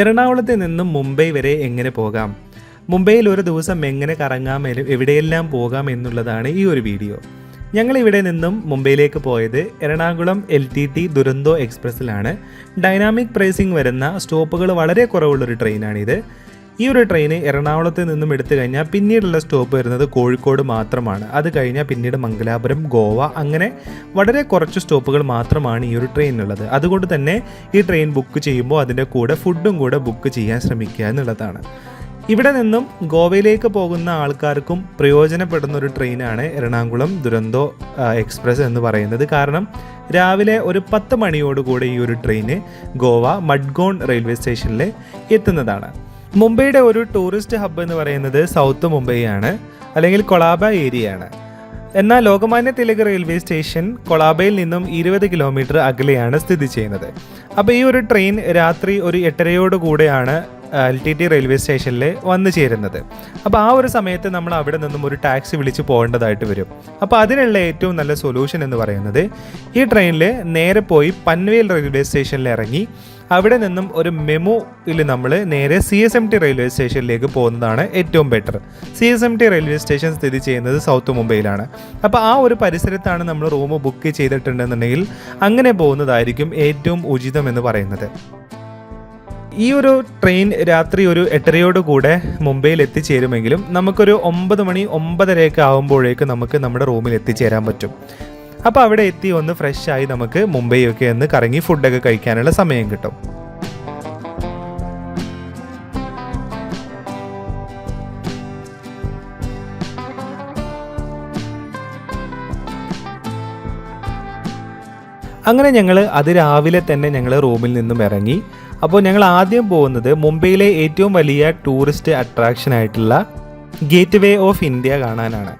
എറണാകുളത്ത് നിന്നും മുംബൈ വരെ എങ്ങനെ പോകാം? മുംബൈയിൽ ഒരു ദിവസം എങ്ങനെ കറങ്ങാം? എവിടെയെല്ലാം പോകാം എന്നുള്ളതാണ് ഈ ഒരു വീഡിയോ. ഞങ്ങൾ ഇവിടെ നിന്നും മുംബൈയിലേക്ക് പോയത് Ernakulam L T T Duronto എക്സ്പ്രസ്സിലാണ്. Dynamic pricing വരുന്ന സ്റ്റോപ്പുകൾ വളരെ കുറവുള്ളൊരു ട്രെയിനാണിത്. ഈ ഒരു ട്രെയിൻ എറണാകുളത്ത് നിന്നും എടുത്തു കഴിഞ്ഞാൽ പിന്നീടുള്ള സ്റ്റോപ്പ് വരുന്നത് കോഴിക്കോട് മാത്രമാണ്. അത് കഴിഞ്ഞാൽ പിന്നീട് മംഗലാപുരം ഗോവ അങ്ങനെ വളരെ കുറച്ച് സ്റ്റോപ്പുകൾ മാത്രമാണ് ഈ ഒരു ട്രെയിനിനുള്ളത് അതുകൊണ്ട് തന്നെ ഈ ട്രെയിൻ ബുക്ക് ചെയ്യുമ്പോൾ അതിന്റെ കൂടെ ഫുഡും കൂടെ ബുക്ക് ചെയ്യാൻ ശ്രമിക്കുക എന്നുള്ളതാണ്. ഇവിടെ നിന്നും ഗോവയിലേക്ക് പോകുന്ന ആൾക്കാർക്കും പ്രയോജനപ്പെടുന്ന ഒരു ട്രെയിനാണ് എറണാകുളം ദുരന്തോ എക്സ്പ്രസ് എന്ന് പറയുന്നത്. കാരണം രാവിലെ ഒരു പത്ത് മണിയോടുകൂടി ഈ ഒരു ട്രെയിന് ഗോവ മഡ്ഗോൺ റെയിൽവേ സ്റ്റേഷനിൽ എത്തുന്നതാണ്. മുംബൈയുടെ ഒരു ടൂറിസ്റ്റ് ഹബ്ബ് എന്ന് പറയുന്നത് സൗത്ത് മുംബൈ ആണ് അല്ലെങ്കിൽ കൊളാബ ഏരിയ ആണ് എന്നാൽ ലോകമാന്യ തിലക് റെയിൽവേ സ്റ്റേഷൻ കൊളാബയിൽ നിന്നും ഇരുപത് കിലോമീറ്റർ അകലെയാണ് സ്ഥിതി ചെയ്യുന്നത്. അപ്പോൾ ഈ ഒരു ട്രെയിൻ രാത്രി ഒരു എട്ടരയോടുകൂടെയാണ് എൽ ടി ടി റെയിൽവേ സ്റ്റേഷനിൽ വന്നു ചേരുന്നത്. അപ്പോൾ ആ ഒരു സമയത്ത് നമ്മൾ അവിടെ നിന്നും ഒരു ടാക്സി വിളിച്ച് പോകേണ്ടതായിട്ട് വരും. അപ്പോൾ അതിനുള്ള ഏറ്റവും നല്ല സൊല്യൂഷൻ എന്ന് പറയുന്നത് ഈ ട്രെയിനിൽ നേരെ പോയി പൻവേൽ റെയിൽവേ സ്റ്റേഷനിൽ ഇറങ്ങി അവിടെ നിന്നും ഒരു മെമുയിൽ നമ്മൾ നേരെ C S M T railway സ്റ്റേഷനിലേക്ക് പോകുന്നതാണ് ഏറ്റവും better C S M T railway station സ്ഥിതി ചെയ്യുന്നത് സൗത്ത് മുംബൈയിലാണ്. അപ്പോൾ ആ ഒരു പരിസരത്താണ് നമ്മൾ റൂം ബുക്ക് ചെയ്തിട്ടുണ്ടെന്നുണ്ടെങ്കിൽ അങ്ങനെ പോകുന്നതായിരിക്കും ഏറ്റവും ഉചിതം എന്ന് പറയുന്നത്. ഈ ഒരു ട്രെയിൻ രാത്രി ഒരു എട്ടരയോട് കൂടെ മുംബൈയിൽ എത്തിച്ചേരുമെങ്കിലും നമുക്കൊരു ഒമ്പത് മണി ഒമ്പതരയൊക്കെ ആകുമ്പോഴേക്ക് നമുക്ക് നമ്മുടെ റൂമിൽ എത്തിച്ചേരാൻ പറ്റും. അപ്പോൾ അവിടെ എത്തി ഒന്ന് ഫ്രഷ് ആയി നമുക്ക് മുംബൈ ഒക്കെ ഒന്ന് കറങ്ങി ഫുഡൊക്കെ കഴിക്കാനുള്ള സമയം കിട്ടും. അങ്ങനെ ഞങ്ങൾ അത് രാവിലെ തന്നെ ഞങ്ങൾ റൂമിൽ നിന്നും ഇറങ്ങി. അപ്പോൾ ഞങ്ങൾ ആദ്യം പോകുന്നത് മുംബൈയിലെ ഏറ്റവും വലിയ ടൂറിസ്റ്റ് അട്രാക്ഷൻ ആയിട്ടുള്ള ഗേറ്റ് വേ ഓഫ് ഇന്ത്യ കാണാനാണ്.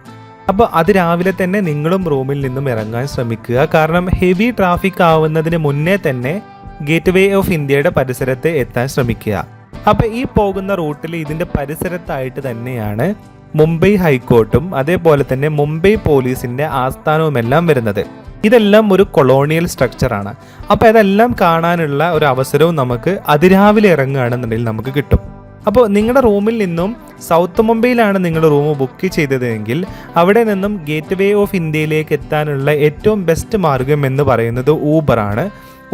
അപ്പോൾ അതിരാവിലെ തന്നെ നിങ്ങളും റൂമിൽ നിന്നും ഇറങ്ങാൻ ശ്രമിക്കുക. കാരണം ഹെവി ട്രാഫിക് ആവുന്നതിന് മുന്നേ തന്നെ ഗേറ്റ് വേ ഓഫ് ഇന്ത്യയുടെ പരിസരത്ത് എത്താൻ ശ്രമിക്കുക. അപ്പോൾ ഈ പോകുന്ന റൂട്ടിൽ ഇതിന്റെ പരിസരത്തായിട്ട് തന്നെയാണ് മുംബൈ ഹൈക്കോർട്ടും അതേപോലെ തന്നെ മുംബൈ പോലീസിന്റെ ആസ്ഥാനവുമെല്ലാം വരുന്നത്. ഇതെല്ലാം ഒരു കൊളോണിയൽ സ്ട്രക്ചറാണ്. അപ്പോൾ ഇതെല്ലാം കാണാനുള്ള ഒരു അവസരവും നമുക്ക് അതിരാവിലെ ഇറങ്ങുകയാണെന്നുണ്ടെങ്കിൽ നമുക്ക് കിട്ടും. അപ്പോൾ നിങ്ങളുടെ റൂമിൽ നിന്നും സൗത്ത് മുംബൈയിലാണ് നിങ്ങൾ റൂം ബുക്ക് ചെയ്തതെങ്കിൽ അവിടെ നിന്നും ഗേറ്റ് വേ ഓഫ് ഇന്ത്യയിലേക്ക് എത്താനുള്ള ഏറ്റവും ബെസ്റ്റ് മാർഗം എന്ന് പറയുന്നത് ഊബറാണ്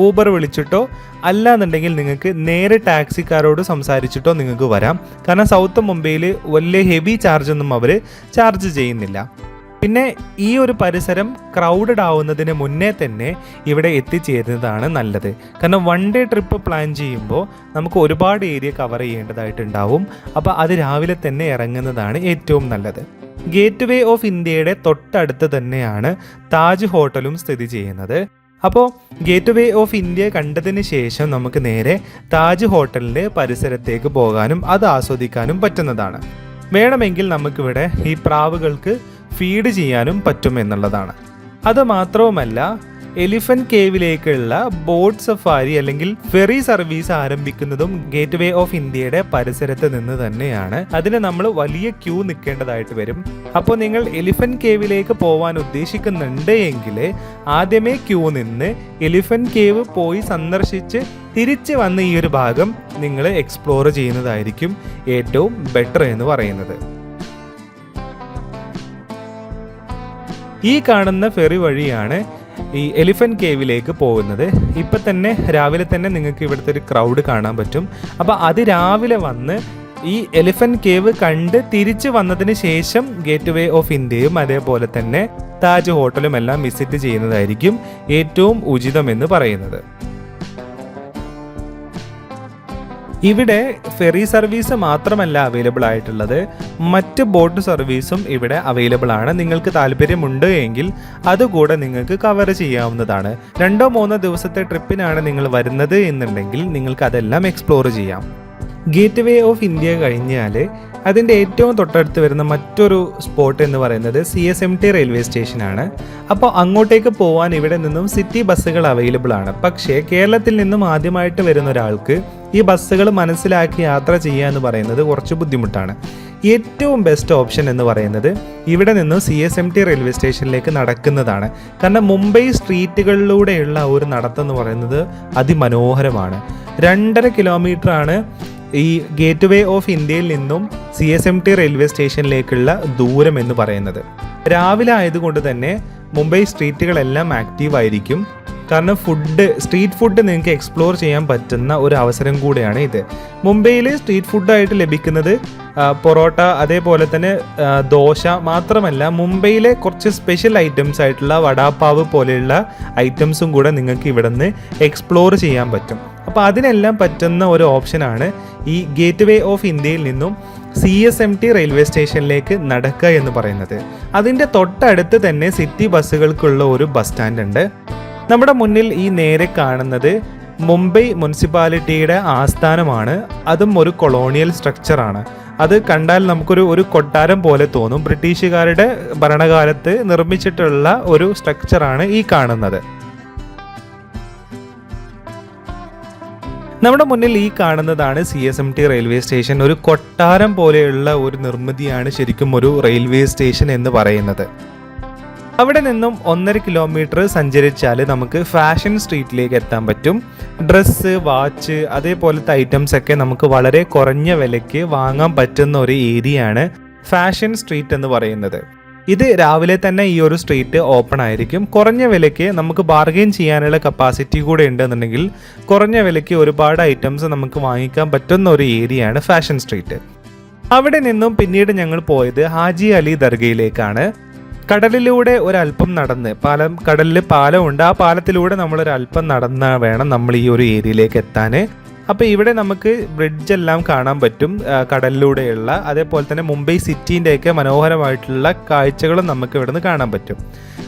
ഊബർ വിളിച്ചിട്ടോ അല്ലാന്നുണ്ടെങ്കിൽ നിങ്ങൾക്ക് നേരെ ടാക്സിക്കാരോട് സംസാരിച്ചിട്ടോ നിങ്ങൾക്ക് വരാം. കാരണം സൗത്ത് മുംബൈയിൽ വലിയ ഹെവി ചാർജൊന്നും അവർ ചാർജ് ചെയ്യുന്നില്ല. പിന്നെ ഈ ഒരു പരിസരം ക്രൗഡഡ് ആവുന്നതിന് മുന്നേ തന്നെ ഇവിടെ എത്തിച്ചേരുന്നതാണ് നല്ലത്. കാരണം വൺ ഡേ ട്രിപ്പ് പ്ലാൻ ചെയ്യുമ്പോൾ നമുക്ക് ഒരുപാട് ഏരിയ കവർ ചെയ്യേണ്ടതായിട്ടുണ്ടാവും. അപ്പോൾ അത് രാവിലെ തന്നെ ഇറങ്ങുന്നതാണ് ഏറ്റവും നല്ലത്. ഗേറ്റ് വേ ഓഫ് ഇന്ത്യയുടെ തൊട്ടടുത്ത് തന്നെയാണ് താജ് ഹോട്ടലും സ്ഥിതി ചെയ്യുന്നത്. അപ്പോൾ ഗേറ്റ് വേ ഓഫ് ഇന്ത്യ കണ്ടതിന് ശേഷം നമുക്ക് നേരെ താജ് ഹോട്ടലിന്റെ പരിസരത്തേക്ക് പോകാനും അത് ആസ്വദിക്കാനും പറ്റുന്നതാണ്. വേണമെങ്കിൽ നമുക്കിവിടെ ഈ പ്രാവുകൾക്ക് ഫീഡ് ചെയ്യാനും പറ്റും എന്നുള്ളതാണ്. അത് മാത്രവുമല്ല എലിഫന്റ് കേവിലേക്കുള്ള ബോട്ട് സഫാരി അല്ലെങ്കിൽ ഫെറി സർവീസ് ആരംഭിക്കുന്നതും ഗേറ്റ് വേ ഓഫ് ഇന്ത്യയുടെ പരിസരത്ത് നിന്ന് തന്നെയാണ്. അതിന് നമ്മൾ വലിയ ക്യൂ നിൽക്കേണ്ടതായിട്ട് വരും. അപ്പോൾ നിങ്ങൾ എലിഫന്റ് കേവിലേക്ക് പോവാൻ ഉദ്ദേശിക്കുന്നുണ്ട് എങ്കിൽ ആദ്യമേ ക്യൂ നിന്ന് എലിഫന്റ് കേവ് പോയി സന്ദർശിച്ച് തിരിച്ച് വന്ന് ഈ ഒരു ഭാഗം നിങ്ങൾ എക്സ്പ്ലോർ ചെയ്യുന്നതായിരിക്കും ഏറ്റവും ബെറ്റർ എന്ന് പറയുന്നത്. ഈ കാണുന്ന ഫെറി വഴിയാണ് ഈ എലിഫന്റ് കേവിലേക്ക് പോകുന്നത്. ഇപ്പം തന്നെ രാവിലെ തന്നെ നിങ്ങൾക്ക് ഇവിടുത്തെ ഒരു ക്രൗഡ് കാണാൻ പറ്റും. അപ്പോൾ അത് രാവിലെ വന്ന് ഈ എലിഫന്റ് കേവ് കണ്ട് തിരിച്ചു വന്നതിന് ശേഷം ഗേറ്റ് വേ ഓഫ് ഇന്ത്യയും അതേപോലെ തന്നെ താജ് ഹോട്ടലും എല്ലാം വിസിറ്റ് ചെയ്യുന്നതായിരിക്കും ഏറ്റവും ഉചിതമെന്ന് പറയുന്നത്. ഇവിടെ ഫെറി സർവീസ് മാത്രമല്ല അവൈലബിൾ ആയിട്ടുള്ളത്. മറ്റ് ബോട്ട് സർവീസും ഇവിടെ അവൈലബിൾ ആണ്. നിങ്ങൾക്ക് താല്പര്യമുണ്ട് എങ്കിൽ അതുകൂടെ നിങ്ങൾക്ക് കവർ ചെയ്യാവുന്നതാണ്. രണ്ടോ മൂന്നോ ദിവസത്തെ ട്രിപ്പിനാണ് നിങ്ങൾ വരുന്നത് എന്നുണ്ടെങ്കിൽ നിങ്ങൾക്ക് അതെല്ലാം എക്സ്പ്ലോർ ചെയ്യാം. ഗേറ്റ് വേ ഓഫ് ഇന്ത്യ കഴിഞ്ഞാൽ അതിന്റെ ഏറ്റവും തൊട്ടടുത്ത് വരുന്ന മറ്റൊരു സ്പോട്ട് എന്ന് പറയുന്നത് C S M T railway സ്റ്റേഷനാണ്. അപ്പോൾ അങ്ങോട്ടേക്ക് പോകാൻ ഇവിടെ നിന്നും സിറ്റി ബസ്സുകൾ അവൈലബിൾ ആണ്. പക്ഷേ കേരളത്തിൽ നിന്നും ആദ്യമായിട്ട് വരുന്ന ഒരാൾക്ക് ഈ ബസ്സുകൾ മനസ്സിലാക്കി യാത്ര ചെയ്യുക എന്ന് പറയുന്നത് കുറച്ച് ബുദ്ധിമുട്ടാണ്. ഏറ്റവും ബെസ്റ്റ് ഓപ്ഷൻ എന്ന് പറയുന്നത് ഇവിടെ നിന്നും C S M T railway സ്റ്റേഷനിലേക്ക് നടക്കുന്നതാണ്. കാരണം മുംബൈ സ്ട്രീറ്റുകളിലൂടെയുള്ള ഒരു നടത്തം എന്ന് പറയുന്നത് അതിമനോഹരമാണ്. രണ്ടര കിലോമീറ്റർ ആണ് ഈ ഗേറ്റ് വേ ഓഫ് ഇന്ത്യയിൽ നിന്നും C S M T railway സ്റ്റേഷനിലേക്കുള്ള ദൂരം എന്ന് പറയുന്നത്. രാവിലെ ആയതുകൊണ്ട് തന്നെ മുംബൈ സ്ട്രീറ്റുകളെല്ലാം ആക്റ്റീവ് ആയിരിക്കും കാരണം ഫുഡ് സ്ട്രീറ്റ് ഫുഡ് നിങ്ങൾക്ക് എക്സ്പ്ലോർ ചെയ്യാൻ പറ്റുന്ന ഒരു അവസരം കൂടെയാണ് ഇത്. മുംബൈയിൽ സ്ട്രീറ്റ് ഫുഡായിട്ട് ലഭിക്കുന്നത് പൊറോട്ട അതേപോലെ തന്നെ ദോശ മാത്രമല്ല മുംബൈയിലെ കുറച്ച് സ്പെഷ്യൽ ഐറ്റംസ് ആയിട്ടുള്ള വടാപ്പാവ് പോലെയുള്ള ഐറ്റംസും കൂടെ നിങ്ങൾക്ക് ഇവിടെ നിന്ന് എക്സ്പ്ലോർ ചെയ്യാൻ പറ്റും. അപ്പോൾ അതിനെല്ലാം പറ്റുന്ന ഒരു ഓപ്ഷനാണ് ഈ ഗേറ്റ് വേ ഓഫ് ഇന്ത്യയിൽ നിന്നും C S M T railway സ്റ്റേഷനിലേക്ക് നടക്കുക എന്ന് പറയുന്നത്. അതിന്റെ തൊട്ടടുത്ത് തന്നെ സിറ്റി ബസ്സുകൾക്കുള്ള ഒരു ബസ് സ്റ്റാൻഡ് ഉണ്ട് നമ്മുടെ മുന്നിൽ ഈ നേരെ കാണുന്നത് മുംബൈ മുനിസിപ്പാലിറ്റിയുടെ ആസ്ഥാനമാണ്. അതും ഒരു കൊളോണിയൽ സ്ട്രക്ചറാണ്. അത് കണ്ടാൽ നമുക്കൊരു ഒരു കൊട്ടാരം പോലെ തോന്നും. ബ്രിട്ടീഷുകാരുടെ ഭരണകാലത്ത് നിർമ്മിച്ചിട്ടുള്ള ഒരു സ്ട്രക്ചറാണ് ഈ കാണുന്നത്. നമ്മുടെ മുന്നിൽ ഈ കാണുന്നതാണ് C S M T railway station ഒരു കൊട്ടാരം പോലെയുള്ള ഒരു നിർമ്മിതിയാണ് ശരിക്കും ഒരു റെയിൽവേ സ്റ്റേഷൻ എന്ന് പറയുന്നത്. അവിടെ നിന്നും ഒന്നര കിലോമീറ്റർ സഞ്ചരിച്ചാൽ നമുക്ക് ഫാഷൻ സ്ട്രീറ്റിലേക്ക് എത്താൻ പറ്റും. ഡ്രസ്സ് വാച്ച് അതേപോലത്തെ ഐറ്റംസ് ഒക്കെ നമുക്ക് വളരെ കുറഞ്ഞ വിലയ്ക്ക് വാങ്ങാൻ പറ്റുന്ന ഒരു ഏരിയയാണ് ഫാഷൻ സ്ട്രീറ്റ് എന്ന് പറയുന്നത്. ഇത് രാവിലെ തന്നെ ഈ ഒരു സ്ട്രീറ്റ് ഓപ്പൺ ആയിരിക്കും. കുറഞ്ഞ വിലയ്ക്ക് നമുക്ക് ബാർഗെയിൻ ചെയ്യാനുള്ള കപ്പാസിറ്റി കൂടെ ഉണ്ടെന്നുണ്ടെങ്കിൽ കുറഞ്ഞ വിലയ്ക്ക് ഒരുപാട് ഐറ്റംസ് നമുക്ക് വാങ്ങിക്കാൻ പറ്റുന്ന ഒരു ഏരിയയാണ് ഫാഷൻ സ്ട്രീറ്റ് അവിടെ നിന്നും പിന്നീട് ഞങ്ങൾ പോയത് ഹാജി അലി ദർഗയിലേക്കാണ്. കടലിലൂടെ ഒരല്പം നടന്ന് പാലം കടലിൽ പാലമുണ്ട് ആ പാലത്തിലൂടെ നമ്മൾ ഒരു അല്പം നടന്ന വേണം നമ്മൾ ഈ ഒരു ഏരിയയിലേക്ക് എത്താൻ. അപ്പോൾ ഇവിടെ നമുക്ക് ബ്രിഡ്ജ് എല്ലാം കാണാൻ പറ്റും കടലിലൂടെയുള്ള അതേപോലെ തന്നെ മുംബൈ സിറ്റീന്റെയൊക്കെ മനോഹരമായിട്ടുള്ള കാഴ്ചകളും നമുക്ക് ഇവിടുന്ന് കാണാൻ പറ്റും.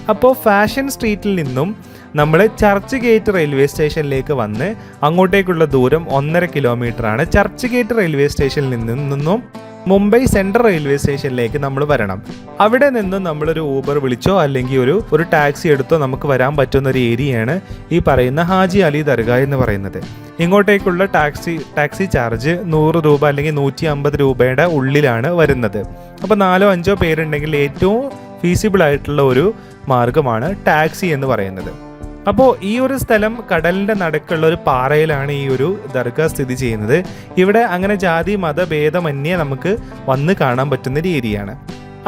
അപ്പോൾ ഫാഷൻ സ്ട്രീറ്റിൽ നിന്നും നമ്മൾ ചർച്ച് ഗേറ്റ് റെയിൽവേ സ്റ്റേഷനിലേക്ക് വന്ന് അങ്ങോട്ടേക്കുള്ള ദൂരം ഒന്നര കിലോമീറ്ററാണ് ചർച്ച് ഗേറ്റ് റെയിൽവേ സ്റ്റേഷനിൽ നിന്നും മുംബൈ സെൻട്രൽ റെയിൽവേ സ്റ്റേഷനിലേക്ക് നമ്മൾ വരണം. അവിടെ നിന്ന് നമ്മളൊരു ഊബർ വിളിച്ചോ അല്ലെങ്കിൽ ഒരു ഒരു ടാക്സി എടുത്തോ നമുക്ക് വരാൻ പറ്റുന്ന ഒരു ഏരിയയാണ് ഈ പറയുന്ന ഹാജി അലി ദർഗ എന്ന് പറയുന്നത്. ഇങ്ങോട്ടേക്കുള്ള ടാക്സി ടാക്സി ചാർജ് നൂറ് രൂപ അല്ലെങ്കിൽ നൂറ്റി അമ്പത് രൂപയുടെ ഉള്ളിലാണ് വരുന്നത്. അപ്പോൾ നാലോ അഞ്ചോ പേരുണ്ടെങ്കിൽ ഏറ്റവും ഫീസിബിൾ ആയിട്ടുള്ള ഒരു മാർഗമാണ് ടാക്സി എന്ന് പറയുന്നത്. അപ്പോൾ ഈ ഒരു സ്ഥലം കടലിന്റെ നടുക്കുള്ള ഒരു പാറയിലാണ് ഈ ഒരു ദർഗ സ്ഥിതി ചെയ്യുന്നത്. ഇവിടെ അങ്ങനെ ജാതി മതഭേദമന്യേ നമുക്ക് വന്ന് കാണാൻ പറ്റുന്ന ഒരു ഏരിയയാണ്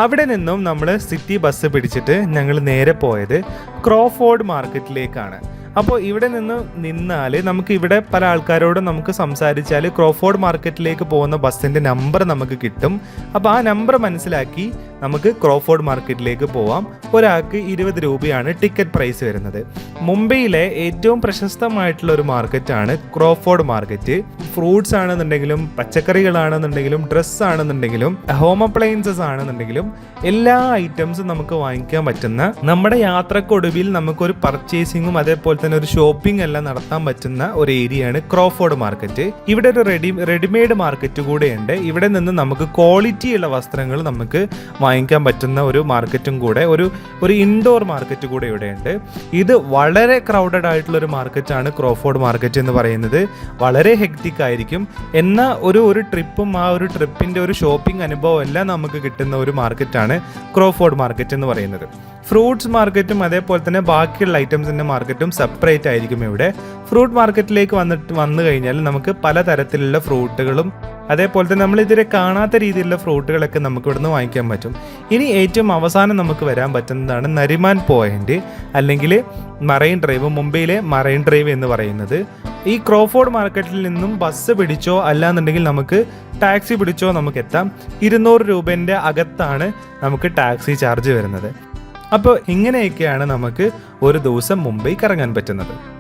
അവിടെ നിന്നും നമ്മൾ സിറ്റി ബസ് പിടിച്ചിട്ട് ഞങ്ങൾ നേരെ പോയത് ക്രോഫോർഡ് മാർക്കറ്റിലേക്കാണ്. അപ്പോൾ ഇവിടെ നിന്ന് നിന്നാൽ നമുക്ക് ഇവിടെ പല ആൾക്കാരോടും നമുക്ക് സംസാരിച്ചാൽ ക്രോഫോർഡ് മാർക്കറ്റിലേക്ക് പോകുന്ന ബസ്സിന്റെ നമ്പർ നമുക്ക് കിട്ടും. അപ്പോൾ ആ നമ്പർ മനസ്സിലാക്കി നമുക്ക് ക്രോഫോർഡ് മാർക്കറ്റിലേക്ക് പോവാം. ഒരാൾക്ക് ഇരുപത് രൂപയാണ് ടിക്കറ്റ് പ്രൈസ് വരുന്നത്. മുംബൈയിലെ ഏറ്റവും പ്രശസ്തമായിട്ടുള്ള ഒരു മാർക്കറ്റാണ് ക്രോഫോർഡ് മാർക്കറ്റ്. ഫ്രൂട്ട്സ് ആണെന്നുണ്ടെങ്കിലും പച്ചക്കറികളാണെന്നുണ്ടെങ്കിലും ഡ്രസ്സ് ആണെന്നുണ്ടെങ്കിലും ഹോം അപ്ലയൻസസ് ആണെന്നുണ്ടെങ്കിലും എല്ലാ ഐറ്റംസും നമുക്ക് വാങ്ങിക്കാൻ പറ്റുന്ന നമ്മുടെ യാത്രക്കൊടുവിൽ നമുക്കൊരു പർച്ചേസിങ്ങും അതേപോലെ തന്നെ ഒരു ഷോപ്പിംഗ് എല്ലാം നടത്താൻ പറ്റുന്ന ഒരു ഏരിയയാണ് ക്രോഫോർഡ് മാർക്കറ്റ്. ഇവിടെ ഒരു റെഡി റെഡിമെയ്ഡ് മാർക്കറ്റ് കൂടെയുണ്ട്. ഇവിടെ നിന്ന് നമുക്ക് ക്വാളിറ്റിയുള്ള വസ്ത്രങ്ങൾ നമുക്ക് വാങ്ങിക്കാൻ പറ്റുന്ന ഒരു മാർക്കറ്റും കൂടെ ഒരു ഒരു ഇൻഡോർ മാർക്കറ്റ് കൂടെ ഇവിടെയുണ്ട്. ഇത് വളരെ ക്രൗഡഡ് ആയിട്ടുള്ള ഒരു മാർക്കറ്റാണ് ക്രോഫോർഡ് മാർക്കറ്റ് എന്ന് പറയുന്നത്. വളരെ ഹെക്റ്റിക് ആയിരിക്കും. എന്ന ഒരു ഒരു ട്രിപ്പും ആ ഒരു ട്രിപ്പിന്റെ ഒരു ഷോപ്പിംഗ് അനുഭവം എല്ലാം നമുക്ക് കിട്ടുന്ന ഒരു മാർക്കറ്റാണ് ക്രോഫോർഡ് മാർക്കറ്റ് എന്ന് പറയുന്നത്. ഫ്രൂട്ട്സ് മാർക്കറ്റും അതേപോലെ തന്നെ ബാക്കിയുള്ള ഐറ്റംസിന്റെ മാർക്കറ്റും സെപ്പറേറ്റ് ആയിരിക്കും ഇവിടെ. ഫ്രൂട്ട് മാർക്കറ്റിലേക്ക് വന്നിട്ട് വന്നു കഴിഞ്ഞാൽ നമുക്ക് പലതരത്തിലുള്ള ഫ്രൂട്ടുകളും അതേപോലെ തന്നെ നമ്മൾ ഇതുവരെ കാണാത്ത രീതിയിലുള്ള ഫ്രൂട്ടുകളൊക്കെ നമുക്ക് ഇവിടുന്ന് വാങ്ങിക്കാൻ പറ്റും. ഇനി ഏറ്റവും അവസാനം നമുക്ക് വരാൻ പറ്റുന്നതാണ് നരിമാൻ പോയിന്റ് അല്ലെങ്കിൽ മറൈൻ ഡ്രൈവ് മുംബൈയിലെ മറൈൻ ഡ്രൈവ് എന്ന് പറയുന്നത്. ഈ ക്രോഫോർഡ് മാർക്കറ്റിൽ നിന്നും ബസ് പിടിച്ചോ അല്ലാന്നുണ്ടെങ്കിൽ നമുക്ക് ടാക്സി പിടിച്ചോ നമുക്ക് എത്താം. ഇരുന്നൂറ് രൂപേന്റെ അകത്താണ് നമുക്ക് ടാക്സി ചാർജ് വരുന്നത്. അപ്പോൾ ഇങ്ങനെയൊക്കെയാണ് നമുക്ക് ഒരു ദിവസം മുംബൈ കറങ്ങാൻ പറ്റുന്നത്.